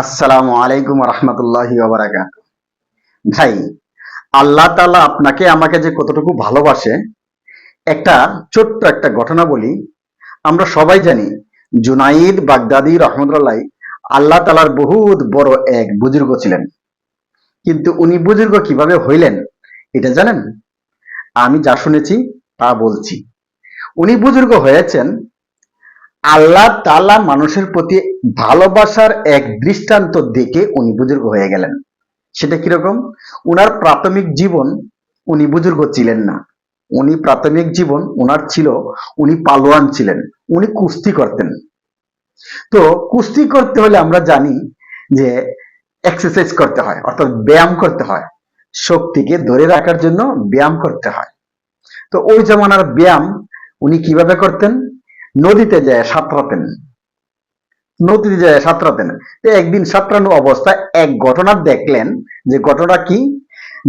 আসসালামু আলাইকুম রহমতুল্লাহি ভাই, আল্লাহ তাআলা আপনাকে, আমাকে যে কতটুকু ভালোবাসে, একটা ছোট্ট একটা ঘটনা বলি। আমরা সবাই জানি, জুনাইদ বাগদাদি রহমতুল্লাহ, আল্লাহ তালার বহুত বড় এক বুজুর্গ ছিলেন। কিন্তু উনি বুজুর্গ কীভাবে হইলেন, এটা জানেন? আমি যা শুনেছি তা বলছি। উনি বুজুর্গ হয়েছেন আল্লাহ তালা মানুষের প্রতি ভালোবাসার এক দৃষ্টান্ত দেখে উনি বুজুর্গ হয়ে গেলেন। সেটা কীরকম? উনার প্রাথমিক জীবন উনি বুজুর্গ ছিলেন না। উনি প্রাথমিক জীবন উনার ছিল, উনি পালোয়ান ছিলেন, উনি কুস্তি করতেন। তো কুস্তি করতে হলে আমরা জানি যে এক্সারসাইজ করতে হয়, অর্থাৎ ব্যায়াম করতে হয়। শক্তিকে ধরে রাখার জন্য ব্যায়াম করতে হয়। তো ওই জমানার ব্যায়াম উনি কীভাবে করতেন? নদীতে যায় সাঁতরাতেন। নদীতে যায় সাঁতরাতেন। তো একদিন সাঁতরানো অবস্থায় এক ঘটনা দেখলেন যে ঘটনা কি?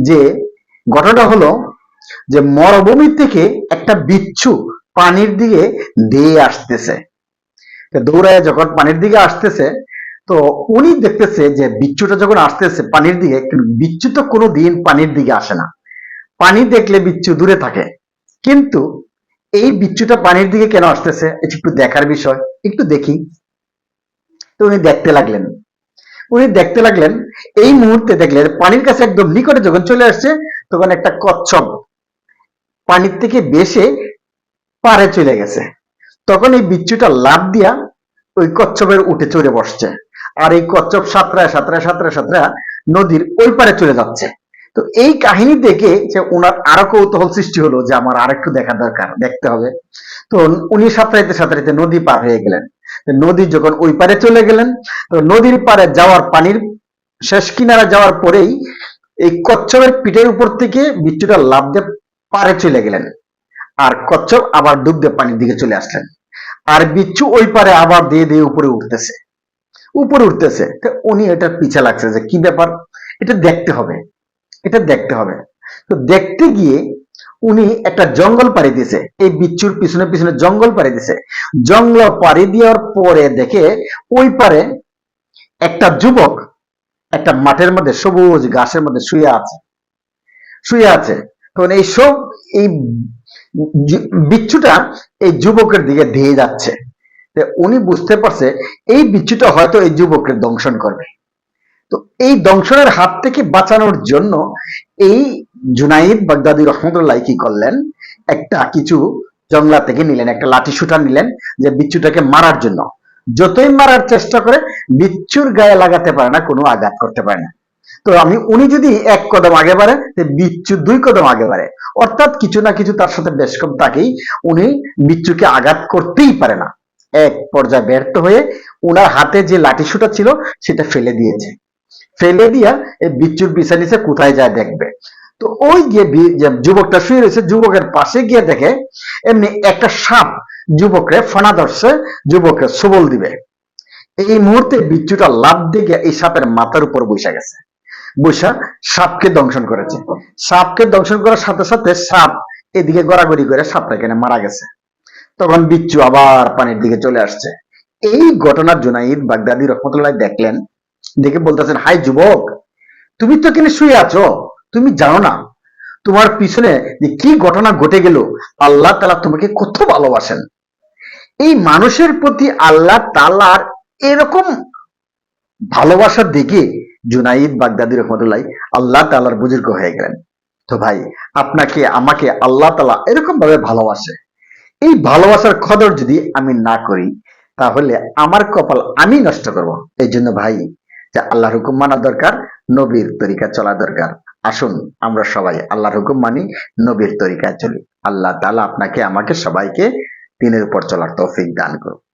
যে ঘটনা হলো যে মরুভূমি থেকে একটা বিচ্ছু পানির দিকে দিয়ে আসতেছে। দৌড়ায় যখন পানির দিকে আসতেছে, তো উনি দেখতেছে যে বিচ্ছুটা যখন আসতেছে পানির দিকে বিচ্ছু তো কোনো দিন পানির দিকে আসে না। পানি দেখলে বিচ্ছু দূরে থাকে। কিন্তু এই বিচ্ছুটা পানির দিকে কেন আসতেছে? একটু দেখার বিষয়। একটু দেখি। তো উনি দেখতে লাগলেন। উনি দেখতে লাগলেন, এই মুহূর্তে দেখলেন পানির কাছে একদম নিকটে যখন চলে আসছে, তখন একটা কচ্ছপ পানির থেকে বেশে পারে চলে গেছে। তখন এই বিচ্ছুটা লাভ দিয়া ওই কচ্ছপের উঠে চড়ে বসছে। আর এই কচ্ছপ সাঁতরায় সাঁতরায় সাঁতরায় সাঁতরায় নদীর ওই পারে চলে যাচ্ছে। তো এই কাহিনী দেখে যে ওনার আরও কৌতূহল সৃষ্টি হলো যে আমার আরেকটু দেখা দরকার, দেখতে হবে। তো উনি সাঁতরাইতে সাঁতরাইতে নদী পার হয়ে গেলেন। নদী যখন ওই পারে চলে গেলেন, তো নদীর পারে যাওয়ার পানির শেষ কিনারা যাওয়ার পরেই এই কচ্ছপের পিঠের উপর থেকে বিচ্ছুটা লাভ দিয়ে পারে চলে গেলেন। আর কচ্ছপ আবার ডুব দিয়ে পানির দিকে চলে আসলেন। আর বিচ্ছু ওই পারে আবার দিয়ে দিয়ে উপরে উঠতেছে। উপরে উঠতেছে। তো উনি এটা পিছে লাগছে যে কি ব্যাপার? এটা দেখতে হবে। এটা দেখতে হবে। তো দেখতে গিয়ে উনি একটা জঙ্গল পাড়ি দিয়েছে। এই বিচ্ছুর পিছনে পিছনে জঙ্গল পাড়ি দিয়েছে। জঙ্গল পাড়ি দেওয়ার পরে দেখে ওই পারে একটা যুবক একটা মাঠের মধ্যে সবুজ ঘাসের মধ্যে শুয়ে আছে। শুয়ে আছে। তখন এই সব এই বিচ্ছুটা এই যুবকের দিকে ধেয়ে যাচ্ছে। উনি বুঝতে পারছে, এই বিচ্ছুটা হয়তো এই যুবকের দংশন করবে। তো এই দংশনের হাত থেকে বাঁচানোর জন্য এই জুনাইদ বাগদাদি রহমতুল্লাহ কি করলেন? একটা কিছু জংলা থেকে নিলেন, একটা লাঠি সুটা নিলেন যে বিচ্ছুটাকে মারার জন্য। যতই মারার চেষ্টা করে, বিচ্ছুর গায়ে লাগাতে পারে না, কোনো আঘাত করতে পারে না। তো আমি, উনি যদি এক কদম আগে বাড়ে বিচ্ছু দুই কদম আগে বাড়ে। অর্থাৎ কিছু না কিছু তার সাথে বেশ কম তাকেই উনি বিচ্ছুকে আঘাত করতেই পারে না। এক পর্যায়ে ব্যর্থ হয়ে উনার হাতে যে লাঠি সুটা ছিল, সেটা ফেলে দিয়েছে। ফেলে দিয়া এই বিচ্ছুর পিছা নিচে কোথায় যায় দেখবে। তো ওই যে যুবকটা শুয়ে রয়েছে, যুবকের পাশে গিয়ে দেখে, এমনি একটা সাপ যুবকরে ফানা ধরছে, যুবককে সবল দিবে। এই মুহূর্তে বিচ্ছুটা লাভ দিয়ে এই সাপের মাথার উপর বসে গেছে। বৈশা সাপকে দংশন করেছে। সাপকে দংশন করার সাথে সাথে সাপ এদিকে গড়াগড়ি করে সাপটা এখানে মারা গেছে। তখন বিচ্ছু আবার পানির দিকে চলে আসছে। এই ঘটনার জুনাইদ বাগদাদি রহমতুল্লাহ দেখলেন দেখে বলতেছেন, হাই যুবক, তুমি তো এখানে শুয়ে আছো, তুমি জানো না, তোমার পিছনে কি ঘটনা ঘটে গেল, আল্লাহ তালা তোমাকে কত ভালোবাসেন। এই মানুষের প্রতি আল্লাহ তালার এরকম ভালোবাসার দিকে জুনাইদ বাগদাদি রহমতুল্লাহ আল্লাহ তালার বুজুর্গ হয়ে গেলেন। তো ভাই, আপনাকে, আমাকে আল্লাহ তালা এরকম ভাবে ভালোবাসে। এই ভালোবাসার খদর যদি আমি না করি, তাহলে আমার কপাল আমি নষ্ট করব। এই জন্য ভাই যে আল্লাহর হুকুম মানা দরকার, নবীর তরিকা চলা দরকার। আসুন, আমরা সবাই আল্লাহর হুকুম মানি, নবীর তরিকায় চলি। আল্লাহ তালা আপনাকে, আমাকে সবাইকে দিনের উপর চলার তৌফিক দান করুন